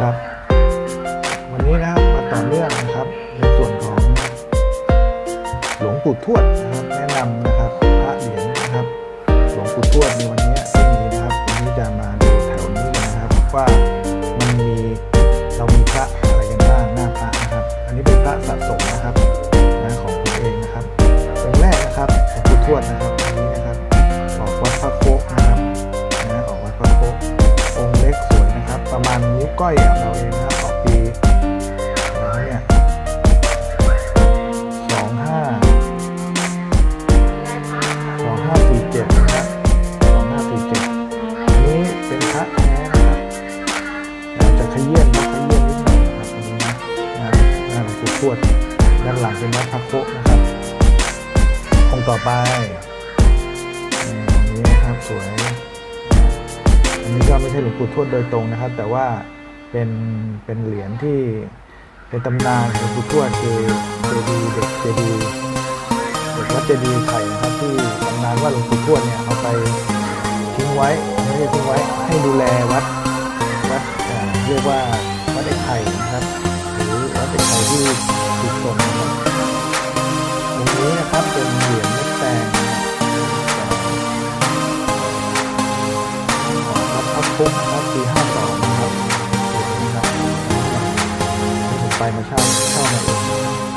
ครับ วันนี้นะครับมาต่อเนื่องนะครับ ในส่วนของหลวงปู่ทวดนะครับ แนะนำนะครับพระเหรียญนะครับ หลวงปู่ทวดในวันนี้ที่มีนะครับวันนี้จะมาดูแถวนี้นะครับว่า ก็ไม่ใช่หลวงปู่ทวดโดยตรงนะครับ แต่ว่าเป็นเป็นเหรียญที่เป็นตำนานของหลวงปู่ทวดคือเจดีย์เด็กเจดีย์เด็กวัดเจดีย์ไข่นะครับที่ตำนานว่าหลวงปู่ทวดเนี่ยเอาไปทิ้งไว้ไม่ได้ทิ้งไว้ให้ดูแลวัดวัดเอ่อเรียกว่าวัดไอ้ไข่นะครับ ปี52นะครับเหรียญนะครับผมไปมาเช่าเช่ามาเอง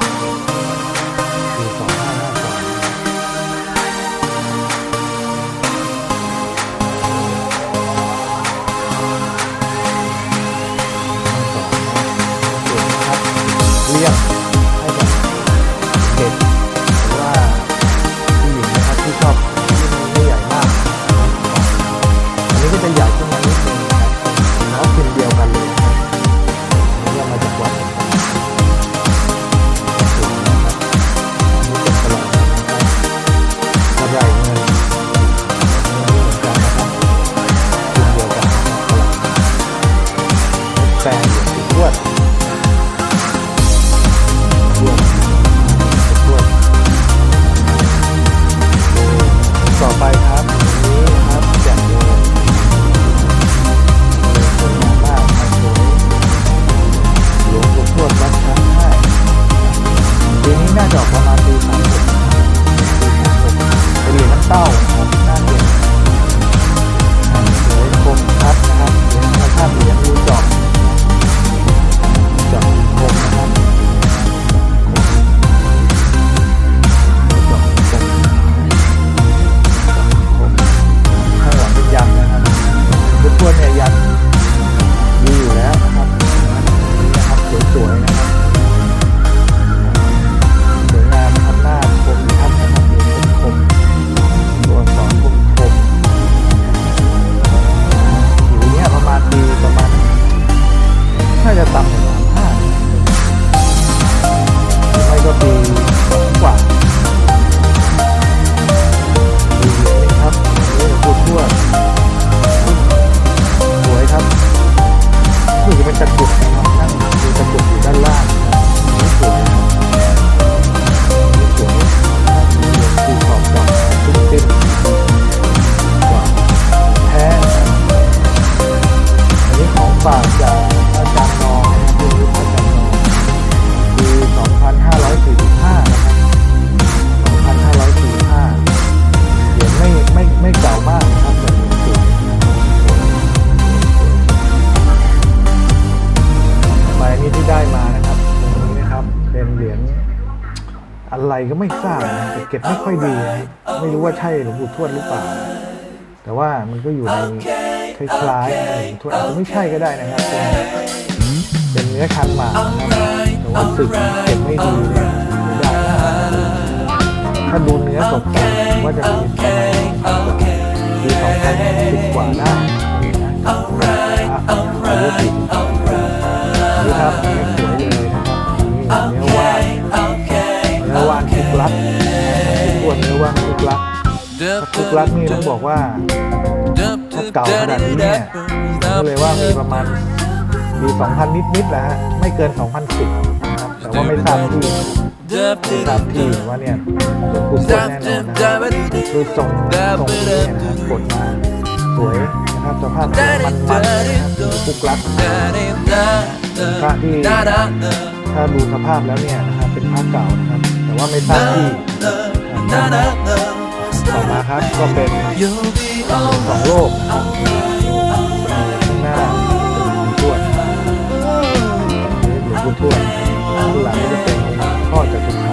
อะไรก็ไม่ทราบนะแต่เก็บไม่ค่อยดีนะไม่รู้ว่าใช่หลวงปู่ทวดหรือเปล่า แต่ว่ามันก็อยู่ในคล้ายๆหลวงปู่ทวดอาจจะไม่ใช่ก็ได้นะครับ เป็นเป็นเนื้อคันหมากนะครับแต่ว่าสึกเก็บไม่ดีเนี่ยไม่ได้ถ้าดูเนื้อสดๆว่าจะมี ว่าถ้าเก่าขนาดนี้เนี่ยก็เลยว่ามีประมาณปี 2000 นิดๆแหละฮะ ไม่เกิน 2010นะครับแต่ว่าไม่ทราบที่ไม่ทราบที่ว่าเนี่ยหลวงปู่ทวดแน่นอนนะครับคือทรงทรงนี้เนี่ยนะครับกดมาสวยนะครับสภาพมันมันนะครับปุกลักพระที่ถ้าดูสภาพแล้วเนี่ยนะครับเป็นพระเก่านะครับ แต่ว่าไม่ทราบที่นะ ต่อมาครับก็เป็นสองโลกนะครับข้างหน้าเป็นหลวงปู่ทวดหลวงปู่ทวดข้างหลังก็จะเป็นองค์พ่อจตุ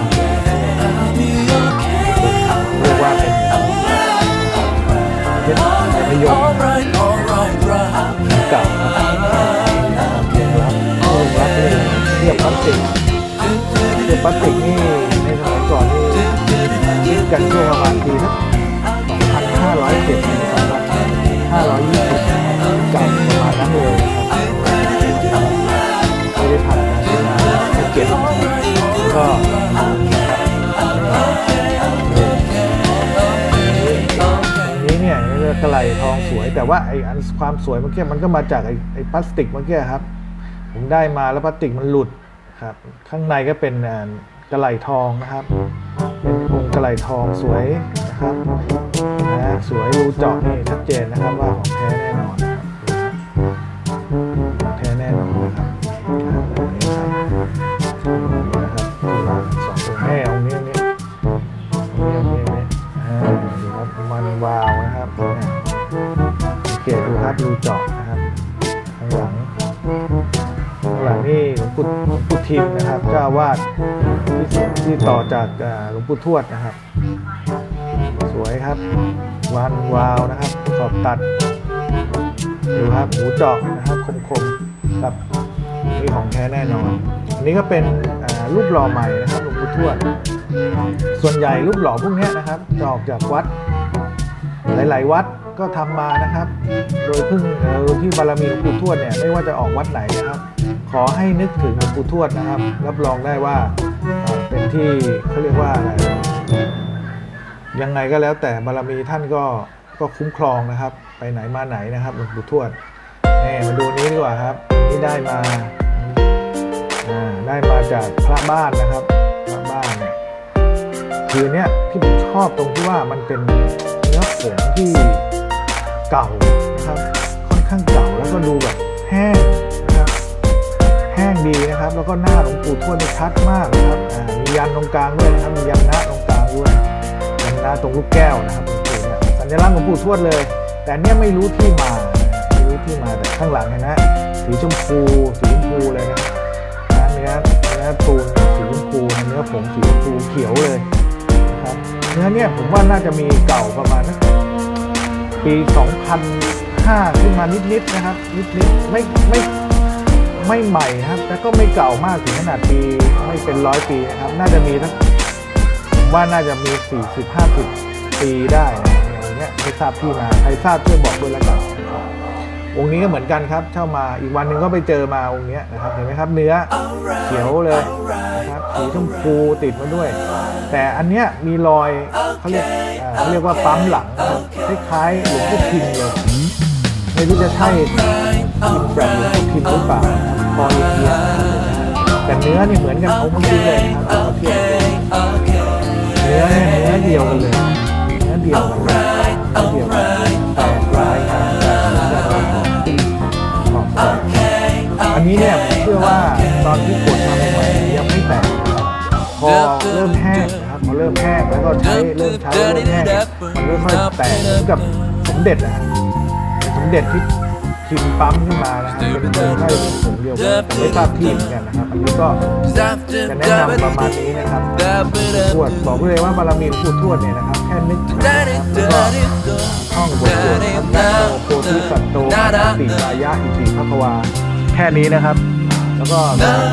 ทองสวย แต่ว่าไอ้อันความสวยเมื่อกี้มันก็มาจากไอ้ไอ้พลาสติกเมื่อกี้ครับ ผมได้มาแล้วพลาสติกมันหลุดครับ ข้างในก็เป็นกระไหลทองนะครับเป็นองค์กระไหลทองสวยนะครับนะสวยรูเจาะนี่ชัดเจนนะครับว่าของแท้แน่นอน จ้าวาดที่ที่ต่อจากหลวงปู่ทวดนะครับ สวยครับวานวาวนะครับขอบตัดดูครับหูเจาะนะครับคมๆครับนี่ของแท้แน่นอน อันนี้ก็เป็นรูปหล่อใหม่นะครับหลวงปู่ทวด ส่วนใหญ่รูปหล่อพวกนี้นะครับจะออกจากวัด หลาย ๆ วัดก็ทำมานะครับ โดยพึ่งเอ่อที่บารมีหลวงปู่ทวดเนี่ยไม่ว่าจะออกวัดไหนนะครับ ขอให้นึกถึงหลวงปู่ทวดนะครับ รับรองได้ว่าเป็นที่เขาเรียกว่าอะไรยังไงก็แล้วแต่บารมีท่านก็ก็คุ้มครองนะครับ ไปไหนมาไหนนะครับหลวงปู่ทวดนี่มาดูนี้ดีกว่าครับนี่ได้มาได้มาจากพระบ้านนะครับพระบ้านเนี่ยคือเนี้ยที่ผมชอบตรงที่ว่ามันเป็นเนื้อผงที่เก่านะครับ ค่อนข้างเก่าแล้วก็ดูแบบแห้ง ดีนะครับ แล้วก็หน้าหลวงปู่ทวดชัดมากนะครับมียันตรงกลางด้วยนะครับมียันนะตรงกลางด้วยยันนะตรงลูกแก้วนะครับหลวงปู่เนี่ยสัญลักษณ์หลวงปู่ทวดเลย แต่เนี้ยไม่รู้ที่มาไม่รู้ที่มาแต่ข้างหลังเห็นนะสีชมพูสีชมพูเลยนะนะเนื้อเนื้อปูนสีชมพูเนื้อผงสีชมพูเขียวเลยนะครับเนื้อเนี่ยผมว่าน่าจะมีเก่าประมาณนะปี 2005 ขึ้นมานิดๆนะครับนิดๆไม่ไม่ ไม่ใหม่ครับแต่ก็ไม่เก่ามากถึงขนาดปีไม่เป็นร้อยปีนะครับ น่าจะมีทั้งผมว่าน่าจะมี 40 50 ปีได้นะอย่างเงี้ยไม่ทราบที่มาใครทราบช่วยบอกด้วยแล้วกันะครับองค์นี้ก็เหมือนกันครับเช่ามาอีกวันหนึ่งก็ไปเจอมาองค์เนี้ยนะครับเห็นไหมครับเนื้อเขียวเลยนะครับสีชมพูติดมาด้วย แต่อันเนี้ยมีรอยเขาเรียกเขาเรียกว่าปั๊มหลังครับคล้ายๆหลวงพ่อพิมเลยไม่รู้จะใช่ มพ์แบบหลวงพ่อพิมพ์หรือเปล่านะครับคอเอียงแต่เนื้อนี่เหมือนกันเอาเมื่อกี้เลยนะครับเอามาเทียบกันเนื้อเนี่ยเนื้อเดียวกันเลยเนื้อเดียวกันเลยเนื้อเดียวกันแต่ลายงานอันนี้เนี่ยผมเชื่อว่าตอนที่กดมาใหม่ๆยังไม่แตกพอเริ่มแห้งนะครับพอเริ่มแห้งแล้วก็ใช้เริ่มใช้เริ่มแห้งมันค่อยๆแตกเหมือนกับสมเด็จนะสมเด็จที่ พิมพ์ปั๊มขึ้นมานะฮะเป็นเนื้อน่าจะเป็นผงเดียวกันแต่ไม่ทราบที่เหมือนกันนะครับอันนี้ก็จะแนะนำประมาณนี้นะครับทวดบอกเลยว่าบารมีหลวงปู่ทวดเนี่ยนะครับแค่นึกถึงนะครับแล้วก็ท่องบทสวดนะครับนโมโพธิสัตโตติมายะอิติภควา แค่นี้นะครับ แล้วก็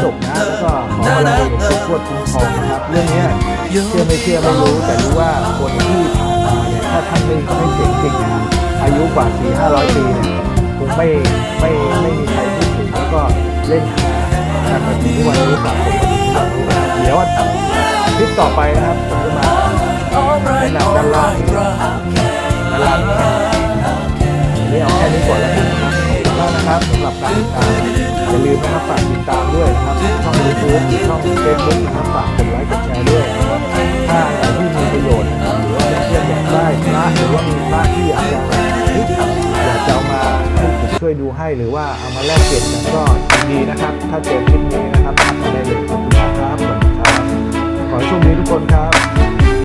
จบนะแล้วก็ขอบารมีหลวงปู่ทวดคุ้มครองนะครับ เรื่องนี้เชื่อไม่เชื่อไม่รู้แต่รู้ว่าคนที่ผ่านมาเนี่ยถ้าท่านไม่ไม่เสียงจริงนะอายุกว่า4 5 0 0ปีเนี่ย ไม่ไม่ไม่มีใครพูดถึงแล้วก็เล่นหากันแบบนี้ทุกวันนี้สะสมมาถึงทุกวันนี้นะครับเดี๋ยวคลิปต่อไปนะครับผมจะมาแนะนำด้านล่างด้านล่างนี่เอาแค่นี้ก่อนแล้วกันนะครับขอบคุณมากนะครับสำหรับการติดตามอย่าลืมนะครับฝากติดตามด้วยนะครับช่องยูทูบช่องเฟซบุ๊กนะครับฝาก ยดูให้หรือว่าเอามาแลกเปลี่ยนกันก็ดีนะครับ ถ้าเจอคลิปนี้นะครับทัได้เลยขอบคุณมากครับขอให้โชคดีทุกคนครับ